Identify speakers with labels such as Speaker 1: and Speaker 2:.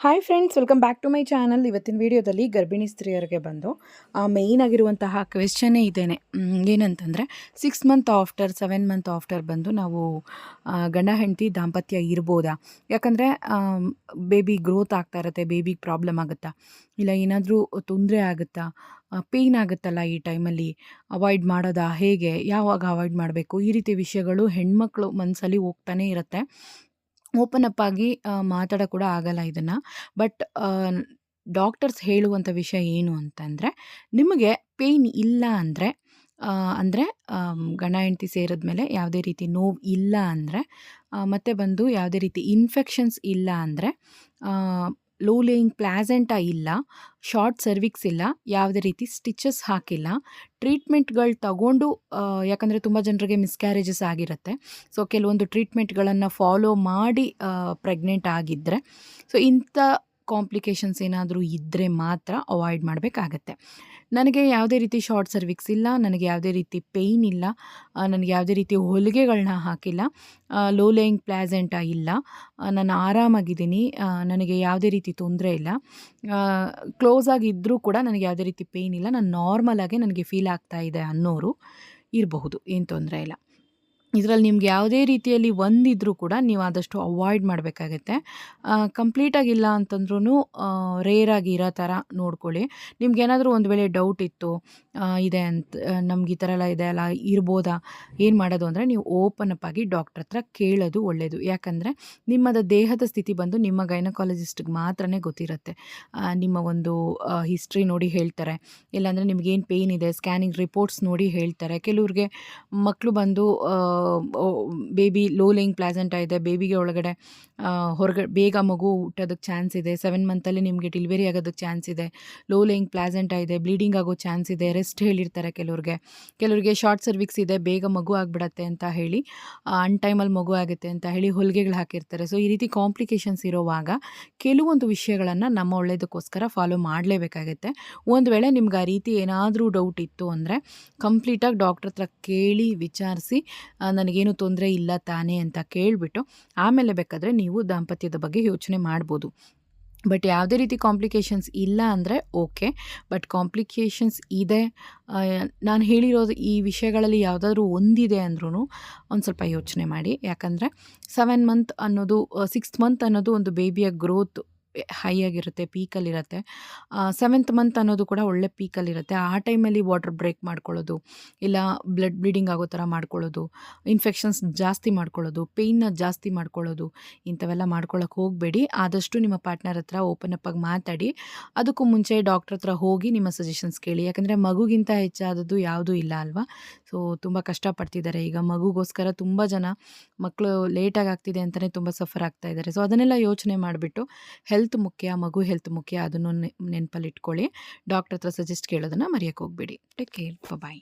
Speaker 1: Hi friends welcome back to my channel ಇವತ್ತಿನ ವಿಡಿಯೋದಲ್ಲಿ ಗರ್ಭಿಣಿ ಸ್ತ್ರೀಯರಿಗೆ ಬಂದು ಮೇಯ್ನ್ ಆಗಿರುವಂತಹ ಕ್ವೆಶ್ಚನ್ನೇ ಇದೇನೆ. ಏನಂತಂದರೆ six month after seven month after ಬಂದು ನಾವು ಗಂಡ, ಹೆಂಡತಿ ದಾಂಪತ್ಯ ಇರ್ಬೋದಾ? ಯಾಕಂದರೆ ಬೇಬಿ ಗ್ರೋತ್ ಆಗ್ತಾ ಇರುತ್ತೆ ಬೇಬಿಗೆ ಪ್ರಾಬ್ಲಮ್ ಆಗುತ್ತಾ? ಇಲ್ಲ ಏನಾದರೂ ತೊಂದರೆ ಆಗುತ್ತಾ? ಪೇಯ್ನ್ ಆಗುತ್ತಲ್ಲ ಈ ಟೈಮಲ್ಲಿ ಅವಾಯ್ಡ್ ಮಾಡೋದಾ? ಹೇಗೆ? ಯಾವಾಗ ಅವಾಯ್ಡ್ ಮಾಡಬೇಕು? ಈ ರೀತಿ ವಿಷಯಗಳು ಹೆಣ್ಮಕ್ಳು ಮನಸ್ಸಲ್ಲಿ ಹೋಗ್ತಾನೆ ಇರುತ್ತೆ. ಓಪನ್ ಅಪ್ ಆಗಿ ಮಾತಾಡೋ ಕೂಡ ಆಗಲ್ಲ ಇದನ್ನು. ಬಟ್ ಡಾಕ್ಟರ್ಸ್ ಹೇಳುವಂಥ ವಿಷಯ ಏನು ಅಂತಂದರೆ, ನಿಮಗೆ ಪೇಯ್ನ್ ಇಲ್ಲ ಅಂದರೆ ಅಂದರೆ ಗಂಡ ಹೆಂಡತಿ ಸೇರಿದ್ಮೇಲೆ ಯಾವುದೇ ರೀತಿ ನೋವು ಇಲ್ಲ ಅಂದರೆ ಮತ್ತು ಬಂದು ಯಾವುದೇ ರೀತಿ ಇನ್ಫೆಕ್ಷನ್ಸ್ ಇಲ್ಲ ಅಂದರೆ ಲೋ ಲೇಯಿಂಗ್ ಪ್ಲಾಸೆಂಟ ಇಲ್ಲ, ಶಾರ್ಟ್ ಸರ್ವಿಕ್ಸ್ ಇಲ್ಲ, ಯಾವುದೇ ರೀತಿ ಸ್ಟಿಚಸ್ ಹಾಕಿಲ್ಲ. ಟ್ರೀಟ್ಮೆಂಟ್ಗಳು ತಗೊಂಡು ಯಾಕಂದರೆ ತುಂಬ ಜನರಿಗೆ ಮಿಸ್ಕ್ಯಾರೇಜಸ್ ಆಗಿರುತ್ತೆ. ಸೊ, ಕೆಲವೊಂದು ಟ್ರೀಟ್ಮೆಂಟ್ಗಳನ್ನು ಫಾಲೋ ಮಾಡಿ ಪ್ರೆಗ್ನೆಂಟ್ ಆಗಿದ್ದರೆ ಸೊ, ಇಂಥ ಕಾಂಪ್ಲಿಕೇಶನ್ಸ್ ಏನಾದರೂ ಇದ್ದರೆ ಮಾತ್ರ ಅವಾಯ್ಡ್ ಮಾಡಬೇಕಾಗತ್ತೆ. ನನಗೆ ಯಾವುದೇ ರೀತಿ ಶಾರ್ಟ್ ಸರ್ವಿಕ್ಸ್ ಇಲ್ಲ, ನನಗೆ ಯಾವುದೇ ರೀತಿ ಪೇಯ್ನ್ ಇಲ್ಲ ನನಗೆ ಯಾವುದೇ ರೀತಿ ಹೊಲಿಗೆಗಳನ್ನ ಹಾಕಿಲ್ಲ ಲೋ ಲೇಯಿಂಗ್ ಪ್ಲ್ಯಾಸೆಂಟ ಇಲ್ಲ ನಾನು ಆರಾಮಾಗಿದ್ದೀನಿ ನನಗೆ ಯಾವುದೇ ರೀತಿ ತೊಂದರೆ ಇಲ್ಲ ಕ್ಲೋಸ್ ಆಗಿದ್ದರೂ ಕೂಡ ನನಗೆ ಯಾವುದೇ ರೀತಿ ಪೇಯ್ನ್ ಇಲ್ಲ, ನಾನು ನಾರ್ಮಲಾಗೆ ನನಗೆ ಫೀಲ್ ಆಗ್ತಾ ಇದೆ ಅನ್ನೋರು ಇರಬಹುದು, ಏನು ತೊಂದರೆ ಇಲ್ಲ. ಇದರಲ್ಲಿ ನಿಮ್ಗೆ ಯಾವುದೇ ರೀತಿಯಲ್ಲಿ ಒಂದಿದ್ರೂ ಕೂಡ ನೀವು ಆದಷ್ಟು ಅವಾಯ್ಡ್ ಮಾಡಬೇಕಾಗತ್ತೆ. ಕಂಪ್ಲೀಟಾಗಿಲ್ಲ ಅಂತಂದ್ರೂ ರೇರಾಗಿ ಇರೋ ಥರ ನೋಡ್ಕೊಳ್ಳಿ. ನಿಮ್ಗೇನಾದರೂ ಒಂದು ವೇಳೆ ಡೌಟ್ ಇತ್ತು ಇದೆ ಅಂತ ನಮ್ಗೆ ಈ ಥರ ಎಲ್ಲ ಇದೆ ಅಲ್ಲ, ಇರ್ಬೋದಾ? ಏನು ಮಾಡೋದು ಅಂದರೆ ನೀವು ಓಪನ್ ಅಪ್ ಆಗಿ ಡಾಕ್ಟ್ರ್ ಹತ್ರ ಕೇಳೋದು ಒಳ್ಳೆಯದು ಯಾಕಂದರೆ ನಿಮ್ಮದ ದೇಹದ ಸ್ಥಿತಿ ಬಂದು ನಿಮ್ಮ ಗೈನಕಾಲಜಿಸ್ಟ್ಗೆ ಮಾತ್ರನೇ ಗೊತ್ತಿರುತ್ತೆ. ನಿಮ್ಮ ಒಂದು ಹಿಸ್ಟ್ರಿ ನೋಡಿ ಹೇಳ್ತಾರೆ. ಇಲ್ಲಾಂದರೆ ನಿಮಗೇನು ಪೇಯ್ನ್ ಇದೆ ಸ್ಕ್ಯಾನಿಂಗ್ ರಿಪೋರ್ಟ್ಸ್ ನೋಡಿ ಹೇಳ್ತಾರೆ. ಕೆಲವ್ರಿಗೆ ಮಕ್ಕಳು ಬಂದು ಬೇಬಿ ಲೋ ಲೇಯಿಂಗ್ ಪ್ಲಾಸೆಂಟ ಇದೆ ಬೇಬಿಗೆ ಒಳಗಡೆ ಹೊರಗಡೆ ಬೇಗ ಮಗು ಹುಟ್ಟೋದಕ್ಕೆ ಚಾನ್ಸ್ ಇದೆ ಸೆವೆನ್ ಮಂತಲ್ಲಿ ನಿಮಗೆ ಡೆಲಿವರಿ ಆಗೋದಕ್ಕೆ ಚಾನ್ಸ್ ಇದೆ ಲೋ ಲೇಯಿಂಗ್ ಪ್ಲಾಸೆಂಟ ಇದೆ ಬ್ಲೀಡಿಂಗ್ ಆಗೋ ಚಾನ್ಸ್ ಇದೆ ರೆಸ್ಟ್ ಹೇಳಿರ್ತಾರೆ ಕೆಲವ್ರಿಗೆ. ಕೆಲವ್ರಿಗೆ ಶಾರ್ಟ್ ಸರ್ವಿಕ್ಸ್ ಇದೆ, ಬೇಗ ಮಗು ಆಗಿಬಿಡತ್ತೆ ಅಂತ ಹೇಳಿ ಅನ್ ಟೈಮಲ್ಲಿ ಮಗು ಆಗುತ್ತೆ ಅಂತ ಹೇಳಿ ಹೊಲಿಗೆಗಳು ಹಾಕಿರ್ತಾರೆ. ಸೊ ಈ ರೀತಿ ಕಾಂಪ್ಲಿಕೇಶನ್ಸ್ ಇರೋವಾಗ ಕೆಲವೊಂದು ವಿಷಯಗಳನ್ನು ನಮ್ಮ ಒಳ್ಳೆಯದಕ್ಕೋಸ್ಕರ ಫಾಲೋ ಮಾಡಲೇಬೇಕಾಗುತ್ತೆ. ಒಂದು ವೇಳೆ ನಿಮ್ಗೆ ಆ ರೀತಿ ಏನಾದರೂ ಡೌಟ್ ಇತ್ತು ಅಂದರೆ ಕಂಪ್ಲೀಟಾಗಿ ಡಾಕ್ಟ್ರ್ ಹತ್ರ ಕೇಳಿ ವಿಚಾರಿಸಿ ನನಗೇನು ತೊಂದರೆ ಇಲ್ಲ ತಾನೇ ಅಂತ ಕೇಳಿಬಿಟ್ಟು, ಆಮೇಲೆ ಬೇಕಾದರೆ ನೀವು ದಾಂಪತ್ಯದ ಬಗ್ಗೆ ಯೋಚನೆ ಮಾಡ್ಬೋದು. ಬಟ್ ಯಾವುದೇ ರೀತಿ ಕಾಂಪ್ಲಿಕೇಶನ್ಸ್ ಇಲ್ಲ ಅಂದರೆ ಓಕೆ ಬಟ್ ಕಾಂಪ್ಲಿಕೇಶನ್ಸ್ ಇದೆ. ನಾನು ಹೇಳಿರೋದು ಈ ವಿಷಯಗಳಲ್ಲಿ ಯಾವುದಾದ್ರೂ ಒಂದಿದೆ ಅಂದ್ರೂ ಒಂದು ಸ್ವಲ್ಪ ಯೋಚನೆ ಮಾಡಿ. ಯಾಕಂದರೆ ಸೆವೆನ್ ಮಂತ್ ಅನ್ನೋದು ಸಿಕ್ಸ್ತ್ ಮಂತ್ ಅನ್ನೋದು ಒಂದು ಬೇಬಿಯ ಗ್ರೋತ್ ಹೈ ಆಗಿರುತ್ತೆ ಪೀಕಲ್ಲಿರುತ್ತೆ ಸೆವೆಂತ್ ಮಂತ್ ಅನ್ನೋದು ಕೂಡ ಒಳ್ಳೆ ಪೀಕಲ್ಲಿರುತ್ತೆ ಆ ಟೈಮಲ್ಲಿ ವಾಟರ್ ಬ್ರೇಕ್ ಮಾಡ್ಕೊಳ್ಳೋದು, ಇಲ್ಲ ಬ್ಲಡ್ ಬ್ಲೀಡಿಂಗ್ ಆಗೋ ಥರ ಮಾಡ್ಕೊಳ್ಳೋದು ಇನ್ಫೆಕ್ಷನ್ಸ್ ಜಾಸ್ತಿ ಮಾಡ್ಕೊಳ್ಳೋದು ಪೇಯ್ನ ಜಾಸ್ತಿ ಮಾಡ್ಕೊಳ್ಳೋದು, ಇಂಥವೆಲ್ಲ ಮಾಡ್ಕೊಳ್ಳೋಕೆ ಹೋಗಬೇಡಿ. ಆದಷ್ಟು ನಿಮ್ಮ ಪಾರ್ಟ್ನರ್ ಹತ್ರ ಓಪನ್ ಅಪ್ ಆಗಿ ಮಾತಾಡಿ. ಅದಕ್ಕೂ ಮುಂಚೆ ಡಾಕ್ಟ್ರ್ ಹತ್ರ ಹೋಗಿ ನಿಮ್ಮ ಸಜೆಷನ್ಸ್ ಕೇಳಿ. ಯಾಕಂದರೆ ಮಗುಗಿಂತ ಹೆಚ್ಚಾದದ್ದು ಯಾವುದೂ ಇಲ್ಲ ಅಲ್ವಾ? ಸೊ ತುಂಬ ಕಷ್ಟಪಡ್ತಿದ್ದಾರೆ. ಈಗ ಮಗುಗೋಸ್ಕರ ತುಂಬ ಜನ ಮಕ್ಕಳು ಲೇಟಾಗಿ ಆಗ್ತಿದೆ ಅಂತಲೇ ತುಂಬ ಸಫರ್ ಆಗ್ತಾ ಇದ್ದಾರೆ. ಸೊ ಅದನ್ನೆಲ್ಲ ಯೋಚನೆ ಮಾಡಿಬಿಟ್ಟು ಹೆಲ್ತ್ ಮುಖ್ಯ, ಮಗು ಹೆಲ್ತ್ ಮುಖ್ಯ ಅದನ್ನು ನೆನಪಲ್ಲಿ ಇಟ್ಕೊಳ್ಳಿ. ಡಾಕ್ಟರ್ ಹತ್ರ ಸಜೆಸ್ಟ್ ಕೇಳೋದನ್ನು ಮರೆಯೋಕ್ಕೆ ಹೋಗಬೇಡಿ. Take care. ಬಾಯ್